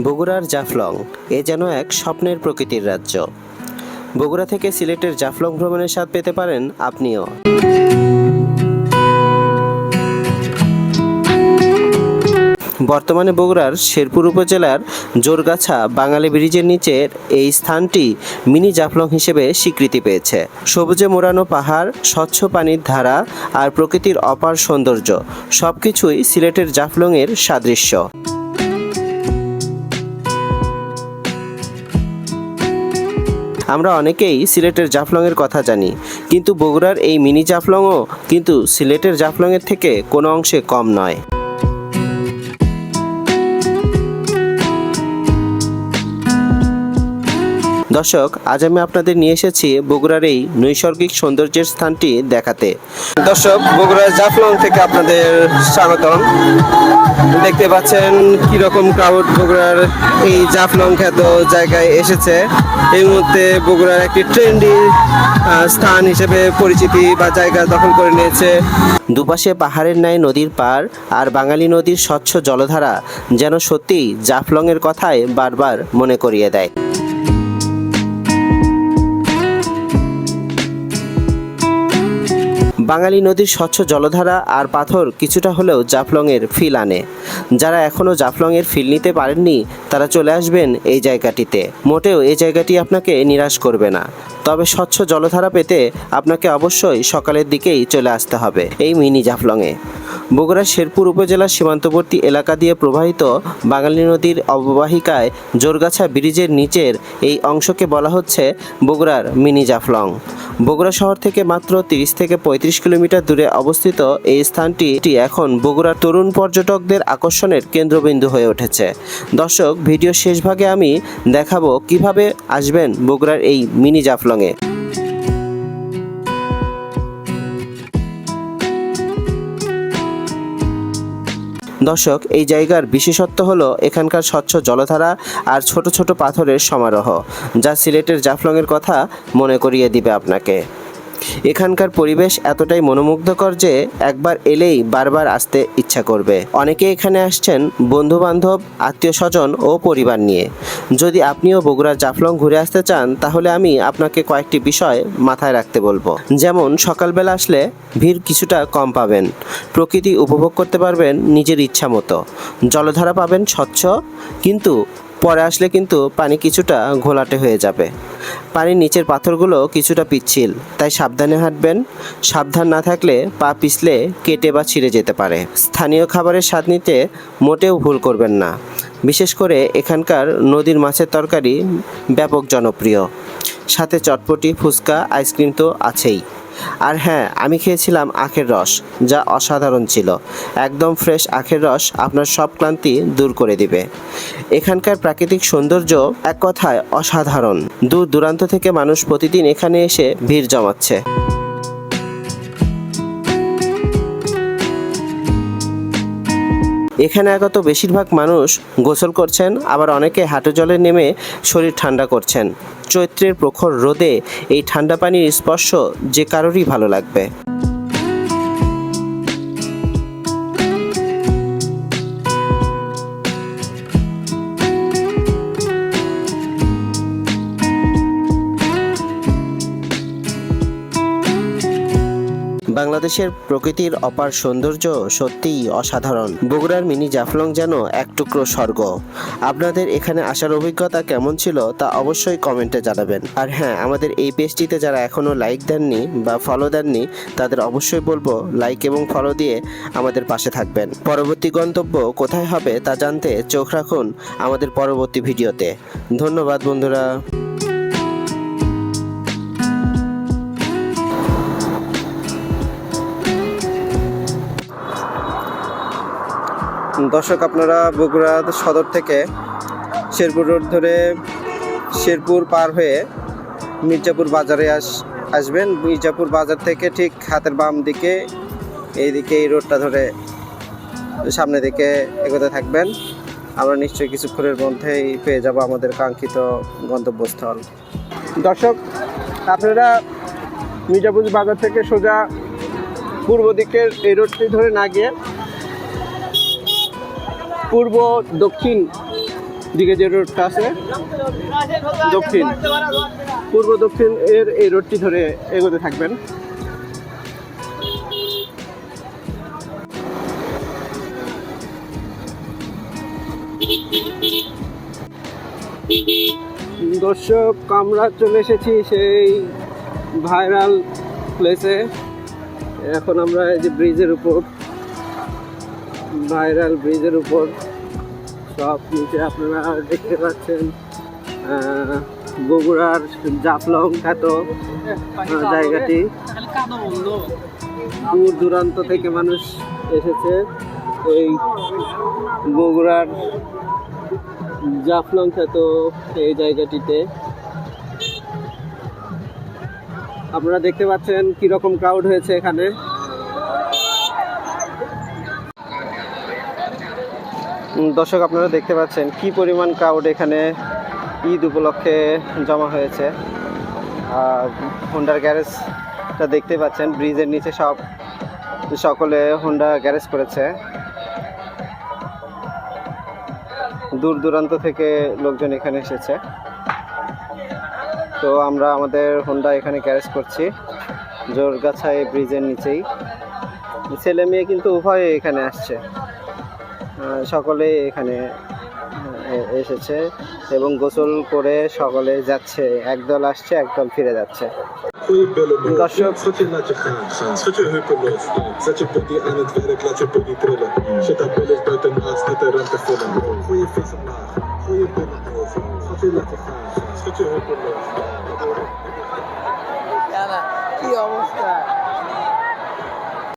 বগুড়ার জাফলং, এ যেন এক স্বপ্নের প্রকৃতির রাজ্য। বগুড়া থেকে সিলেটের জাফলং ভ্রমণের স্বাদ পেতে পারেন আপনিও। বর্তমানে বগুড়ার শেরপুর উপজেলার জোরগাছা বাঙালি ব্রিজের নিচের এই স্থানটি মিনি জাফলং হিসেবে স্বীকৃতি পেয়েছে। সবুজে মোড়ানো পাহাড়, স্বচ্ছ পানির ধারা আর প্রকৃতির অপার সৌন্দর্য সবকিছুই সিলেটের জাফলংয়ের সাদৃশ্য। আমরা অনেকেই সিলেটের জাফলংয়ের কথা জানি, কিন্তু বগুড়ার এই মিনি জাফলংও কিন্তু সিলেটের জাফলংয়ের থেকে কোনো অংশে কম নয়। দর্শক, আজ আমি আপনাদের নিয়ে এসেছি বগুড়ার এই নৈসর্গিক সৌন্দর্যের স্থানটি দেখাতে। দর্শক, বগুড়ার জাফলং থেকে আপনাদের স্বাগতম। দেখতে পাচ্ছেন কীরকম ক্রাউড বগুড়ার এই জাফলং খ্যাত জায়গায় এসেছে। এই মুহূর্তে বগুড়ার একটি ট্রেন্ডি স্থান হিসেবে পরিচিতি বা জায়গা দখল করে নিয়েছে। দুপাশে পাহাড়ের ন্যায় নদীর পার আর বাঙালি নদীর স্বচ্ছ জলধারা যেন সত্যিই জাফলংয়ের কথায় বারবার মনে করিয়ে দেয়। বাঙালি নদীর স্বচ্ছ জলধারা আর পাথর কিছুটা হলেও জাফলংয়ের ফিল আনে। যারা এখনও জাফলংয়ের ফিল নিতে পারেননি, তারা চলে আসবেন এই জায়গাটিতে। মোটেও এই জায়গাটি আপনাকে নিরাশ করবে না। তবে স্বচ্ছ জলধারা পেতে আপনাকে অবশ্যই সকালের দিকেই চলে আসতে হবে এই মিনি জাফলংয়ে। বগুড়ার শেরপুর উপজেলার সীমান্তবর্তী এলাকা দিয়ে প্রবাহিত বাঙালি নদীর অববাহিকায় জোরগাছা ব্রিজের নিচের এই অংশকে বলা হচ্ছে বগুড়ার মিনি জাফলং। বগুড়া শহর থেকে মাত্র তিরিশ থেকে পঁয়ত্রিশ কিলোমিটার দূরে অবস্থিত এই স্থানটি এখন বগুড়ার তরুণ পর্যটকদের আকর্ষণের কেন্দ্রবিন্দু হয়ে উঠেছে। দর্শক ভিডিও শেষ ভাগে আমি দেখাবো কীভাবে আসবেন বগুড়ার এই মিনি জাফলংয়ে। দর্শক, এই জায়গার বিশেষত্ব হলো এখানকার স্বচ্ছ জলধারা আর ছোট ছোট পাথরের সমারোহ, যা সিলেটের জাফলংয়ের কথা মনে করিয়ে দিবে আপনাকে। এখানকার পরিবেশ এতটাই মনোমুগ্ধকর যে একবার এলেই বারবার আসতে ইচ্ছা করবে। অনেকে এখানে আসছেন বন্ধু বান্ধব আত্মীয় স্বজন ও পরিবার নিয়ে। যদি আপনিও বগুড়ার জাফলং ঘুরে আসতে চান, তাহলে আমি আপনাকে কয়েকটি বিষয় মাথায় রাখতে বলব। যেমন, সকালবেলা আসলে ভিড় কিছুটা কম পাবেন। প্রকৃতি উপভোগ করতে পারবেন নিজের ইচ্ছা মতো। জলধারা পাবেন স্বচ্ছ, কিন্তু পরে আসলে কিন্তু পানি কিছুটা ঘোলাটে হয়ে যাবে। পানির নিচের পাথরগুলো কিছুটা পিচ্ছিল, তাই সাবধানে হাঁটবেন। সাবধান না থাকলে পা পিছলে কেটে বা ছিঁড়ে যেতে পারে। স্থানীয় খাবারের স্বাদ নিতে মোটেও ভুল করবেন না। বিশেষ করে এখানকার নদীর মাছের তরকারি ব্যাপক জনপ্রিয়। সাথে চটপটি, ফুচকা, আইসক্রিম তো আছেই। আর হ্যাঁ আমি খেয়েছিলাম আখের রস, যা অসাধারণ ছিল। একদম ফ্রেশ আখের রস আপনার সব ক্লান্তি দূর করে দিবে। এখানকার প্রাকৃতিক সৌন্দর্য এক কথায় অসাধারণ। দূর দূরান্ত থেকে মানুষ প্রতিদিন এখানে এসে ভিড় জমাচ্ছে। এখানে আগত বেশিরভাগ মানুষ গোসল করছেন, আবার অনেকে হাঁটু জলে নেমে শরীর ঠান্ডা করছেন। চৈত্রের প্রখর রোদে এই ঠান্ডা পানির স্পর্শ যে কারোরই ভালো লাগবে। বাংলাদেশের প্রকৃতির অপার সৌন্দর্য সত্যিই অসাধারণ। বগুড়ার মিনি জাফলং যেন এক টুকরো স্বর্গ। আপনাদের এখানে আসার অভিজ্ঞতা কেমন ছিল তা অবশ্যই কমেন্টে জানাবেন। আর হ্যাঁ আমাদের এই পেজটিতে যারা এখনও লাইক দেননি বা ফলো দেননি, তাদের অবশ্যই বলব লাইক এবং ফলো দিয়ে আমাদের পাশে থাকবেন। পরবর্তী গন্তব্য কোথায় হবে তা জানতে চোখ রাখুন আমাদের পরবর্তী ভিডিওতে। ধন্যবাদ বন্ধুরা। দর্শক, আপনারা বগুড়া সদর থেকে শেরপুর রোড ধরে শেরপুর পার হয়ে মির্জাপুর বাজারে আস, আসবেন। মির্জাপুর বাজার থেকে ঠিক হাতের বাম দিকে, এইদিকে এই রোডটা ধরে সামনে দিকে এগোতে থাকবেন। আমরা নিশ্চয়ই কিছুক্ষণের মধ্যেই পেয়ে যাব আমাদের কাঙ্ক্ষিত গন্তব্যস্থল। দর্শক, আপনারা মির্জাপুর বাজার থেকে সোজা পূর্ব দিকের এই রোডটি ধরে না গিয়ে পূর্ব, দক্ষিণ দিকে যে রোডটা আছে, দক্ষিণ। পূর্ব, দক্ষিণ এর এই রোডটি ধরে এগোতে থাকবেন। দর্শক, আমরা চলে এসেছি সেই ভাইরাল প্লেসে এখন আমরা এই যে ব্রিজের উপর ভাইরাল ব্রিজের উপর সব নিচে আপনারা দেখতে পাচ্ছেন বগুড়ার জাফলং খ্যাত জায়গাটি। দূর দূরান্ত থেকে মানুষ এসেছে এই বগুড়ার জাফলং খ্যাত এই জায়গাটিতে। আপনারা দেখতে পাচ্ছেন কীরকম ক্রাউড হয়েছে এখানে। দর্শক, আপনারা দেখতে পাচ্ছেন কি পরিমাণ ক্রাউড এখানে ঈদ উপলক্ষে জমা হয়েছে। আর হোন্ডার গ্যারেজটা দেখতে পাচ্ছেন ব্রিজের নিচে সব সকলে হোন্ডা গ্যারেজ করেছে। দূর দূরান্ত থেকে লোকজন এখানে এসেছে। তো আমরা আমাদের হোন্ডা এখানে গ্যারেজ করছি, জোরগাছায় ব্রিজের নিচেই। ছেলে মেয়ে কিন্তু উভয়ে এখানে আসছে। সকলে এখানে এসেছে এবং গোসল করে সকলে যাচ্ছে। একদল আসছে একদল ফিরে যাচ্ছে। হ্যাঁ। কি অবস্থা?